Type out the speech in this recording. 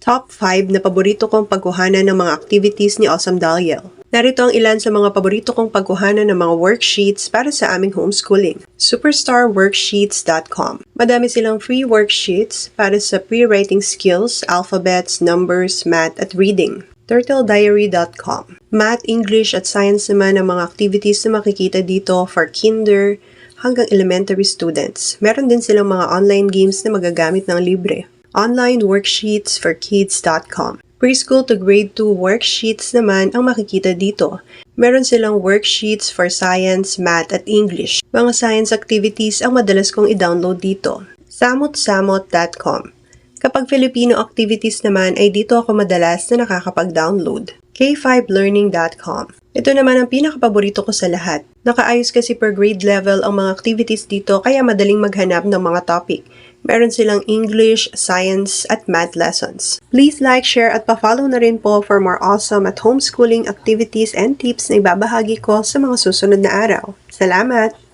Top 5 na paborito kong pagkuhanan ng mga activities ni Awesome Daliel. Narito ang ilan sa mga paborito kong pagkuhanan ng mga worksheets para sa aming homeschooling. Superstarworksheets.com Madami silang free worksheets para sa pre-writing skills, alphabets, numbers, math at reading. TurtleDiary.com Math, English at Science naman ang mga activities na makikita dito for kinder hanggang elementary students. Meron din silang mga online games na magagamit ng libre. OnlineWorksheetsForKids.com Preschool to grade 2 worksheets naman ang makikita dito. Meron silang worksheets for science, math at English. Mga science activities ang madalas kong i-download dito. Samotsamot.com Kapag Filipino activities naman ay dito ako madalas na nakakapag-download. K5learning.com Ito naman ang pinakapaborito ko sa lahat. Nakaayos kasi per grade level ang mga activities dito kaya madaling maghanap ng mga topic. Meron silang English, Science, at Math lessons. Please like, share, at pa-follow na rin po for more awesome at homeschooling activities and tips na ibabahagi ko sa mga susunod na araw. Salamat!